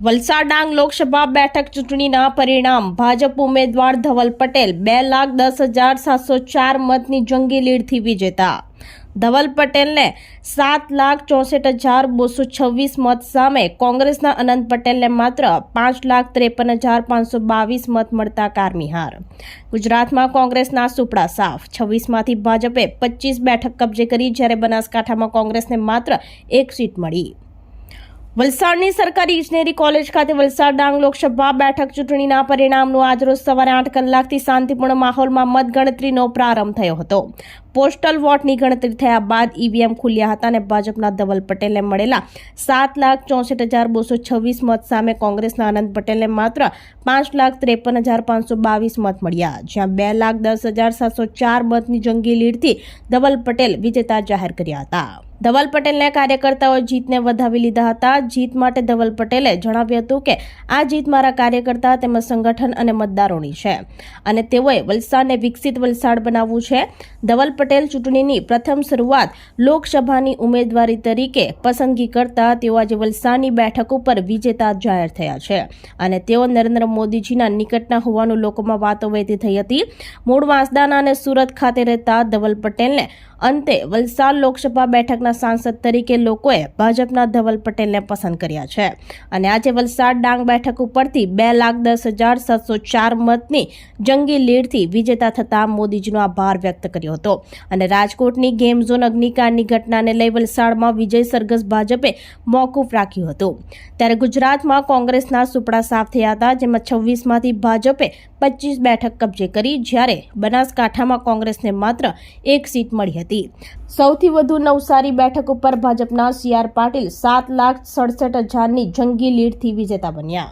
વલસાડ ડાંગ લોકસભા બેઠક ચૂંટણીના પરિણામ. ભાજપ ઉમેદવાર ધવલ પટેલ બે લાખ દસ હજાર સાતસો ચાર મતની જંગી લીડથી વિજેતા. ધવલ પટેલને સાત લાખ ચોસઠ હજાર બસો છવ્વીસ મત સામે કોંગ્રેસના અનંત પટેલને માત્ર પાંચ લાખ ત્રેપન હજાર પાંચસો બાવીસ મત મળતા કારમી ગુજરાતમાં કોંગ્રેસના સુપડા સાફ. છવ્વીસમાંથી ભાજપે પચીસ બેઠક કબજે કરી જ્યારે બનાસકાંઠામાં કોંગ્રેસને માત્ર એક સીટ મળી. વલસાડની સરકારી ઇજનેરી કોલેજ ખાતે વલસાડ ડાંગ લોકસભા બેઠક ચૂંટણીના પરિણામનું આજરોજ સવારે આઠ કલાકથી શાંતિપૂર્ણ માહોલમાં મતગણતરીનો પ્રારંભ થયો હતો. પોસ્ટલ વોટની ગણતરી થયા બાદ ઈવીએમ ખુલ્યા હતા અને ભાજપના ધવલ પટેલને મળેલા સાત લાખ ચોસઠ હજાર બસો છવ્વીસ મત સામે કોંગ્રેસના આનંદ પટેલને માત્ર પાંચ લાખ ત્રેપન હજાર પાંચસો બાવીસ મત મળ્યા, જ્યાં બે લાખ દસ હજાર સાતસો ચાર મતની જંગી લીડથી ધવલ પટેલ વિજેતા જાહેર કર્યા હતા. ધવલ પટેલને કાર્યકર્તાઓએ જીતને વધાવી લીધા હતા. જીત માટે ધવલ પટેલે જણાવ્યું હતું કે, આ જીત મારા કાર્યકર્તા, તેમજ સંગઠન અને મતદારોની છે. અને તેઓએ વલસાડને વિકસિત વલસાડ બનાવવું છે. ધવલ પટેલ ચૂંટણીની પ્રથમ શરૂઆત લોકસભાની ઉમેદવારી તરીકે પસંદગી કરતા તેઓ આજે વલસાડની બેઠક ઉપર વિજેતા જાહેર થયા છે. અને તેઓ નરેન્દ્ર મોદીજીના નિકટના હોવાનું લોકોમાં વાતો વહેતી થઈ હતી. મૂળ વાંસદાના અને સુરત ખાતે રહેતા ધવલ પટેલને અંતે વલસાડ લોકસભા બેઠકના સાંસદ તરીકે લોકોએ ભાજપના ધવલ પટેલને પસંદ કર્યા છે. અને આજે વલસાડ ડાંગ બેઠક ઉપરથી બે લાખ દસ હજાર સાતસો ચાર મતની જંગી લીડથી વિજેતા થતા મોદીજીનો આભાર વ્યક્ત કર્યો હતો. અને રાજકોટની ગેમ ઝોન અગ્નિકાંડની ઘટનાને લઈ વલસાડમાં વિજય સરઘસ ભાજપે મોકૂફ રાખ્યું હતું. ત્યારે ગુજરાતમાં કોંગ્રેસના સુપડા સાફ થયા હતા, જેમાં છવ્વીસમાંથી ભાજપે પચીસ બેઠક કબજે કરી, જ્યારે બનાસકાંઠામાં કોંગ્રેસને માત્ર એક સીટ મળી હતી. સૌથી વધુ નવસારી બેઠક ઉપર ભાજપના સી આર પાટીલ સાત લાખ સડસઠ હજારની જંગી લીડથી વિજેતા બન્યા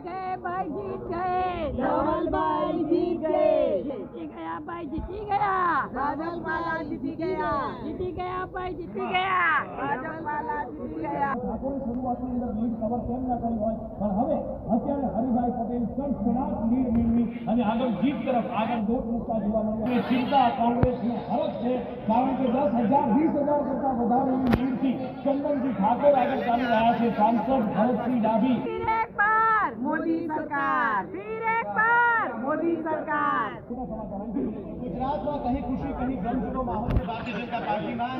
જય ભાઈ જીત ગયે ધવલભાઈ જીત ગયે જીતી ગયા ભાઈ જીતી ગયા. બાદલવાલા જીતી ગયા. જીતી ગયા ભાઈ જીતી ગયા. બાદલવાલા જીતી ગયા. ઠાકોરે શરૂઆતની અંદર લીડ કવર કેમ ના કરી હોય? પણ હવે અત્યારે હરિભાઈ પટેલ સડસડાટ લીડ મેળવી અને આગળ જીત તરફ આગળ દોટ મૂકતા જોવા મળ્યા. ચિંતા કોંગ્રેસને હરક છે કારણ કે દસ હજાર વીસ હજાર કરતા વધારેની લીડથી ચંદનજી ઠાકોર આગળ ચાલી રહ્યા છે. સાંસદ ભરતસિંહ ડાભી. મોદી સરકાર. મોદી સરકાર. ગુજરાતમાં કહી ખુશી કહી ગમ જેવો માહોલ છે? ભારતીય જનતા પાર્ટીમાં.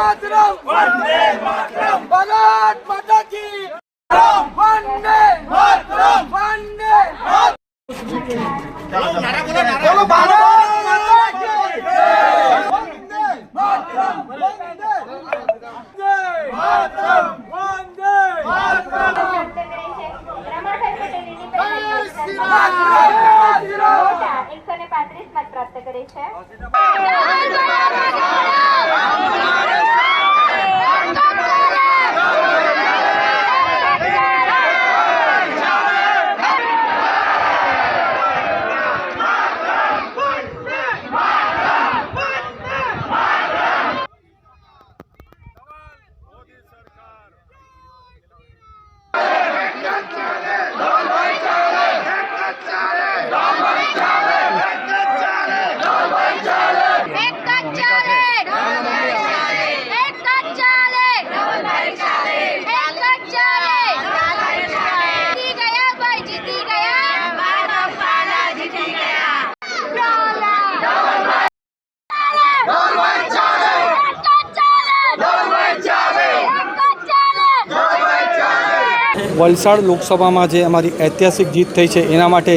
માતરમ. વંદે માતરમ. ભારત માતા કી વંદે. માતરમ. વંદે. નારા બોલો નારા. બોલો ભારત વલસાડ લોકસભામાં જે અમારી ઐતિહાસિક જીત થઈ છે, એના માટે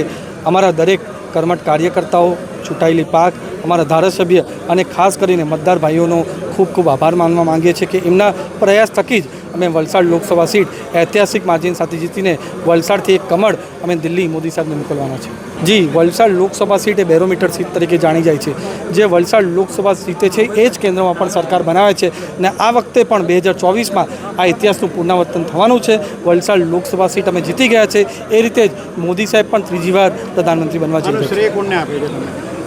અમારા દરેક કર્મઠ કાર્યકર્તાઓ, ચૂંટાયેલી પાક, અમારા ધારાસભ્ય અને ખાસ કરીને મતદાર ભાઈઓનો ખૂબ ખૂબ આભાર માનવા માંગીએ છીએ કે એમના પ્રયાસ થકી જ અમે વલસાડ લોકસભા સીટ ઐતિહાસિક માર્જિન સાથે જીતીને વલસાડથી એક કમળ અમે દિલ્હી મોદી સાહેબને મોકલવાના છે જી વલસાડ લોકસભા સીટ એ બેરોમીટર સીટ તરીકે જાણી જાય છે. જે વલસાડ લોકસભા સીટે છે એ જ કેન્દ્રમાં પણ સરકાર બનાવે છે અને આ વખતે પણ બે હજાર ચોવીસમાં આ ઇતિહાસનું પુનરાવર્તન થવાનું છે. વલસાડ લોકસભા સીટ અમે જીતી ગયા છે. એ રીતે જ મોદી સાહેબ પણ ત્રીજી વાર પ્રધાનમંત્રી બનવા જઈ રહ્યા છે.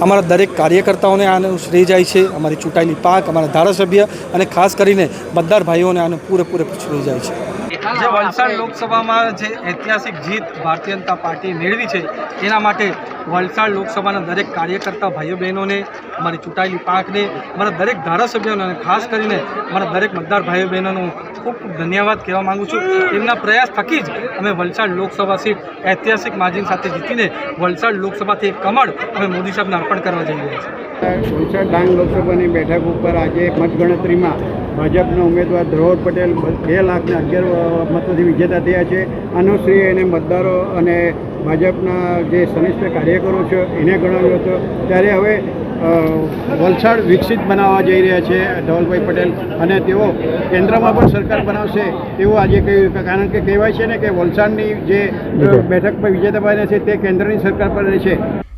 અમારા દરેક કાર્યકર્તાઓને આનું શ્રેય જાય છે. અમારી ચૂંટાયેલી પાક અમારા ધારાસભ્ય અને ખાસ કરીને મતદાર ભાઈઓને આનું પૂરેપૂરે શ્રેય જાય છે. જે વલસાડ લોકસભામાં જે ઐતિહાસિક જીત ભારતીય જનતા પાર્ટીએ મેળવી છે એના માટે વલસાડ લોકસભાના દરેક કાર્યકર્તા ભાઈઓ બહેનોને મારી ચૂંટાયેલી પાકને મારા દરેક ધારાસભ્યોને અને ખાસ કરીને મારા દરેક મતદાર ભાઈઓ બહેનોનો ખૂબ ખૂબ ધન્યવાદ કહેવા માગું છું. એમના પ્રયાસ થકી જ અમે વલસાડ લોકસભા સીટ ઐતિહાસિક માર્જિન સાથે જીતીને વલસાડ લોકસભાથી એક કમળ અમે મોદી સાહેબને અર્પણ કરવા જઈ રહ્યા છીએ. વલસાડ ડાંગ લોકસભાની બેઠક ઉપર આજે મતગણતરીમાં ભાજપના ઉમેદવાર ધ્રોવ પટેલ બે લાખને અગિયાર મતોથી વિજેતા થયા છે. આનો શ્રેય એને મતદારો અને ભાજપના જે સનિષ્ઠ કાર્યકરો છે, એને ગણાવ્યો હતો. ત્યારે હવે વલસાડ વિકસિત બનાવવા જઈ રહ્યા છે ધવલભાઈ પટેલ અને તેઓ કેન્દ્રમાં પણ સરકાર બનાવશે તેવું આજે કહ્યું કારણ કે કહેવાય છે ને કે વલસાડની જે બેઠક પર વિજેતાભાઈને છે તે કેન્દ્રની સરકાર પર રહેશે.